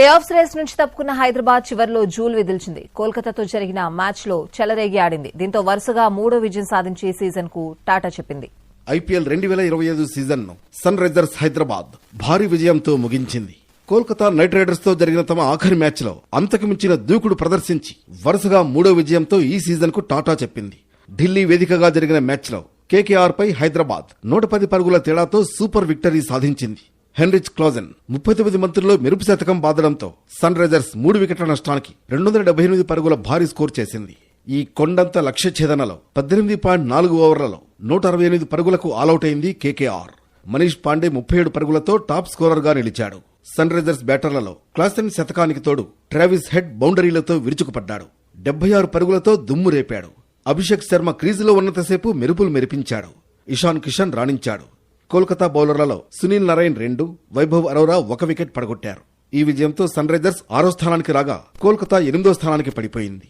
Playoffs race నుంచి తప్పుకున్న హైదరాబాద్ చివరిలో joule విదిల్చింది. కోల్కతాతో జరిగిన మ్యాచ్లో చెలరేగి ఆడింది. దీంతో వరుసగా మూడో విజయం సాధించి సీజన్కు టాటా చెప్పింది. ఐపీఎల్ రెండు వేల ఇరవై ఐదు సీజన్ను సన్ రైజర్స్ హైదరాబాద్ భారీ విజయంతో ముగించింది. కోల్కతా నైట్ రైడర్స్తో జరిగిన తమ ఆఖరి మ్యాచ్లో అంతకుమించిన దూకుడు ప్రదర్శించి వరుసగా మూడో విజయంతో ఈ సీజన్కు టాటా చెప్పింది. ఢిల్లీ వేదికగా జరిగిన మ్యాచ్లో కేకేఆర్ పై హైదరాబాద్ నూట పది పరుగుల తేడాతో సూపర్ విక్టరీ సాధించింది. హెన్రిచ్ క్లోజన్ ముప్పై తొమ్మిది మంత్రుల్లో మెరుపు శతకం బాదడంతో సన్ రైజర్స్ మూడు వికెట్ల నష్టానికి రెండు వందల డెబ్బై ఎనిమిది పరుగుల భారీ స్కోర్ చేసింది. ఈ కొండంత లక్ష్య ఛేదనలో పద్దెనిమిది పాయింట్ నాలుగు ఓవర్లలో నూట అరవై ఎనిమిది పరుగులకు ఆలౌట్ అయింది కేకేఆర్. మనీష్ పాండే ముప్పై ఏడు పరుగులతో టాప్ స్కోరర్గా నిలిచాడు. సన్ రైజర్స్ బ్యాటర్లలో క్లాసన్ శతకానికి తోడు ట్రావిస్ హెడ్ బౌండరీలతో విరుచుకుపడ్డాడు. డెబ్బై ఆరు పరుగులతో దుమ్ము రేపాడు. అభిషేక్ శర్మ క్రీజులో ఉన్నంతసేపు మెరుపులు మెరిపించాడు. ఇషాన్ కిషన్ రాణించాడు. కోల్కతా బౌలర్లలో సునీల్ నారాయణ్ రెండు వైభవ్ అరోరా ఒక వికెట్ పడగొట్టారు. ఈ విజయంతో సన్ రైజర్స్ ఆరో స్థానానికి రాగా కోల్కతా ఎనిమిదో స్థానానికి పడిపోయింది.